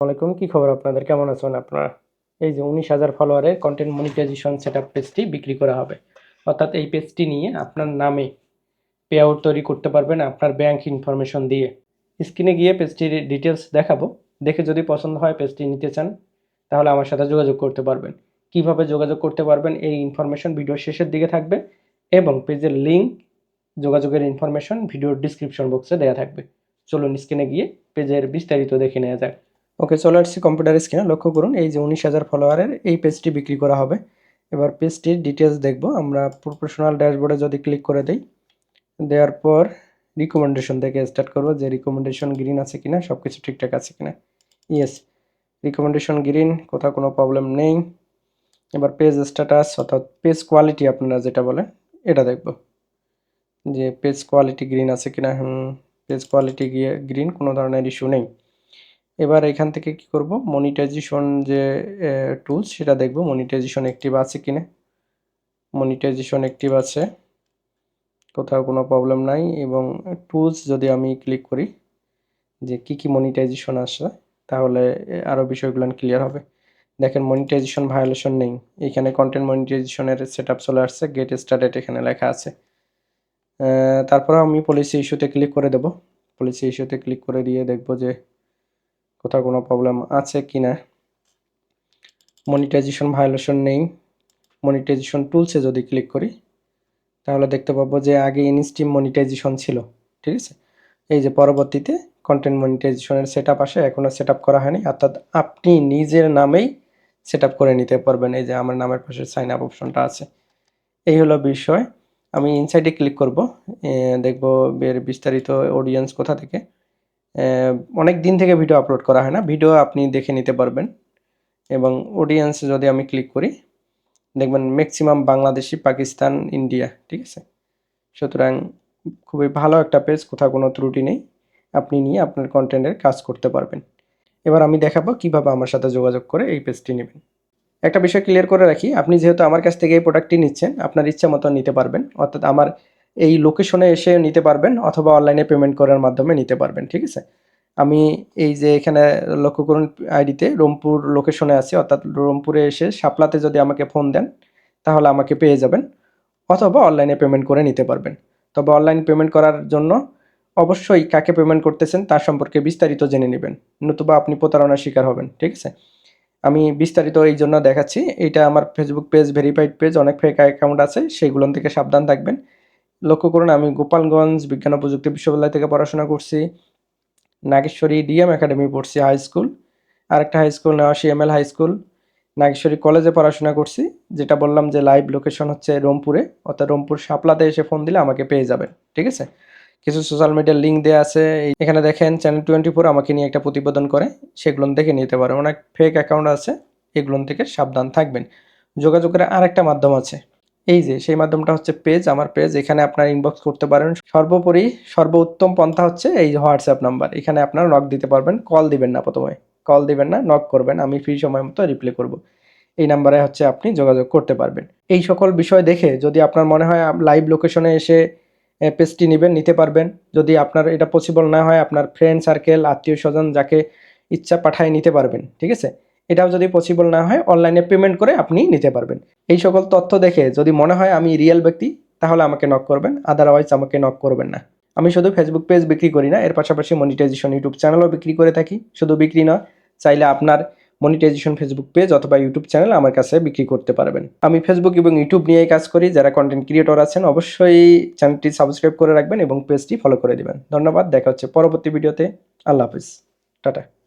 ওয়ালাইকুম কি খবর আপনাদের? কেমন আছেন আপনারা? এই যে উনিশ হাজার ফলোয়ারের কন্টেন্ট মনিটাইজেশন সেট আপ পেজটি বিক্রি করা হবে। অর্থাৎ এই পেজটি নিয়ে আপনার নামে পে আউট তৈরি করতে পারবেন আপনার ব্যাংক ইনফরমেশন দিয়ে। স্ক্রিনে গিয়ে পেজটির ডিটেলস দেখাবো। দেখে যদি পছন্দ হয় পেজটি নিতে চান, তাহলে আমার সাথে যোগাযোগ করতে পারবেন। কীভাবে যোগাযোগ করতে পারবেন এই ইনফরমেশন ভিডিওর শেষের দিকে থাকবে এবং পেজের লিঙ্ক যোগাযোগের ইনফরমেশন ভিডিওর ডিসক্রিপশন বক্সে দেওয়া থাকবে। চলুন স্ক্রিনে গিয়ে পেজের বিস্তারিত দেখে নেওয়া যাক। ওকে চলে আসছি কম্পিউটার স্ক্রিনে লক্ষ্য করুন, এই যে উনিশ হাজার ফলোয়ারের এই পেজটি বিক্রি করা হবে। এবার পেজটির ডিটেলস দেখব, আমরা প্রফেশনাল ড্যাশবোর্ডে যদি ক্লিক করে দেই, দেওয়ার পর রিকমেন্ডেশন থেকে স্টার্ট করব যে রিকমেন্ডেশন গ্রিন আছে কিনা সব কিছু ঠিকঠাক আছে কিনা। ইয়েস রিকমেন্ডেশন গ্রিন কোথাও কোনো প্রবলেম নেই। এবার পেজ স্ট্যাটাস অর্থাৎ পেজ কোয়ালিটি আপনারা যেটা বলেন এটা দেখব। যে পেজ কোয়ালিটি গ্রিন আছে কিনা পেজ কোয়ালিটি গিয়ে গ্রিন কোনো ধরনের ইস্যু নেই। এবার এখান থেকে কি করব? মনিটাইজেশন যে টুলস সেটা দেখব মনিটাইজেশন অ্যাক্টিভ আছে কিনা। মনিটাইজেশন অ্যাক্টিভ আছে। কোথাও কোনো প্রবলেম নাই এবং টুলস যদি আমি ক্লিক করি, যে কি কি মনিটাইজেশন আসে তাহলে আরও বিষয়গুলো ক্লিয়ার হবে। দেখেন মনিটাইজেশন ভায়োলেশন নেই। এখানে কন্টেন্ট মনিটাইজেশনের সেট আপ চলে আসছে গেট স্টার্টেড এখানে লেখা আছে। তারপর আমি পলিসি ইস্যুতে ক্লিক করে দেব। পলিসি ইস্যুতে ক্লিক করে দিয়ে দেখব যে কোথাও কোনো প্রবলেম আছে কি না মনিটাইজেশন ভায়োলেশন নেই মনিটাইজেশন টুলসে যদি ক্লিক করি, তাহলে দেখতে পাবো যে আগে ইনস্টিম মনিটাইজেশন ছিল, ঠিক আছে? এই যে পরবর্তীতে কন্টেন্ট মনিটাইজেশনের সেট আপ আসে এখনও সেট আপ করা হয়নি। অর্থাৎ আপনি নিজের নামেই সেট আপ করে নিতে পারবেন। এই যে আমার নামের পাশে সাইন আপ অপশনটা আছে। এই হলো বিষয়। আমি ইনসাইডে ক্লিক করব। দেখব বিস্তারিত অডিয়েন্স কোথা থেকে। অনেক দিন থেকে ভিডিও আপলোড করা হয় না। ভিডিও আপনি দেখে নিতে পারবেন। এবং অডিয়েন্স যদি আমি ক্লিক করি, দেখবেন ম্যাক্সিমাম বাংলাদেশি, পাকিস্তান ইন্ডিয়া ঠিক আছে? সুতরাং খুবই ভালো একটা পেজ কোথাও কোনো ত্রুটি নেই। আপনি নিয়ে আপনার কন্টেন্টের কাজ করতে পারবেন। এবার আমি দেখাবো কীভাবে আমার সাথে যোগাযোগ করে এই পেজটি নেবেন। একটা বিষয় ক্লিয়ার করে রাখি, আপনি যেহেতু আমার কাছ থেকে এই প্রোডাক্টটি নিচ্ছেন, আপনার ইচ্ছা মতো নিতে পারবেন। অর্থাৎ আমার এই লোকেশনে এসে নিতে পারবেন অথবা অনলাইনে পেমেন্ট করার মাধ্যমে নিতে পারবেন, ঠিক আছে? আমি এই যে এখানে লক্ষ্য করুন আইডিতে রংপুর লোকেশনে আছি, অর্থাৎ রংপুরে এসে শাপলাতে যদি আমাকে ফোন দেন, তাহলে আমাকে পেয়ে যাবেন অথবা অনলাইনে পেমেন্ট করে নিতে পারবেন। তবে অনলাইন পেমেন্ট করার জন্য অবশ্যই কাকে পেমেন্ট করতেছেন তার সম্পর্কে বিস্তারিত জেনে নেবেন, নতুবা আপনি প্রতারণার শিকার হবেন, ঠিক আছে? আমি বিস্তারিত এই জন্য দেখাচ্ছি, এটা আমার ফেসবুক পেজ ভেরিফাইড পেজ অনেক ফেক অ্যাকাউন্ট আছে সেইগুলো থেকে সাবধান থাকবেন। লক্ষ্য করুন, আমি গোপালগঞ্জ বিজ্ঞান ও প্রযুক্তি বিশ্ববিদ্যালয় থেকে পড়াশোনা করছি। নাগেশ্বরী ডিএম একাডেমি পড়ছি হাই স্কুল আরেকটা high school Newashi M L high school Nageshwari কলেজে পড়াশোনা করছি, যেটা বললাম যে লাইভ লোকেশন হচ্ছে রংপুরে। অর্থাৎ রংপুর শাপলাতে এসে ফোন দিলে আমাকে পেয়ে যাবেন, ঠিক আছে? কিছু সোশ্যাল মিডিয়ার লিঙ্ক দেওয়া আছে এখানে দেখেন চ্যানেল টোয়েন্টি ফোর আমাকে নিয়ে একটা প্রতিবেদন করে, সেগুলো দেখে নিতে পারেন। অনেক ফেক অ্যাকাউন্ট আছে, এগুলো থেকে সাবধান থাকবেন। যোগাযোগের আরেকটা মাধ্যম আছে এই যে, সেই মাধ্যমটা হচ্ছে পেজ আমার পেজ এখানে আপনার ইনবক্স করতে পারেন। সর্বোপরি, সর্বোত্তম পন্থা হচ্ছে এই হোয়াটসঅ্যাপ নাম্বার এখানে আপনারা নক দিতে পারবেন কল দিবেন না প্রথমে। কল দিবেন না নক করবেন, আমি ফ্রি সময় মতো রিপ্লাই করব। এই নাম্বারে হচ্ছে আপনি যোগাযোগ করতে পারবেন। এই সকল বিষয় দেখে যদি আপনার মনে হয় লাইভ লোকেশনে এসে পেজটি নেবেন, নিতে পারবেন। যদি আপনার এটা পসিবল না হয়, আপনার ফ্রেন্ড সার্কেল আত্মীয় স্বজন যাকে ইচ্ছা পাঠায় নিতে পারবেন, ঠিক আছে? এটাও যদি পসিবল না হয় অনলাইনে পেমেন্ট করে আপনি নিতে পারবেন। এই সকল তথ্য দেখে যদি মনে হয় আমি রিয়েল ব্যক্তি, তাহলে আমাকে নক করবেন আদারওয়াইজ আমাকে নক করবেন না। আমি শুধু ফেসবুক পেজ বিক্রি করি না, এর পাশাপাশি মনিটাইজেশন ইউটিউব চ্যানেলও বিক্রি করে থাকি। শুধু বিক্রি না চাইলে আপনার মনিটাইজেশন ফেসবুক পেজ অথবা ইউটিউব চ্যানেল আমার কাছে বিক্রি করতে পারবেন। আমি ফেসবুক এবং ইউটিউব নিয়েই কাজ করি, যারা কন্টেন্ট ক্রিয়েটর আছেন, অবশ্যই চ্যানেলটি সাবস্ক্রাইব করে রাখবেন এবং পেজটি ফলো করে দেবেন। ধন্যবাদ, দেখা হচ্ছে পরবর্তী ভিডিওতে আল্লাহ হাফিজ। টাটা।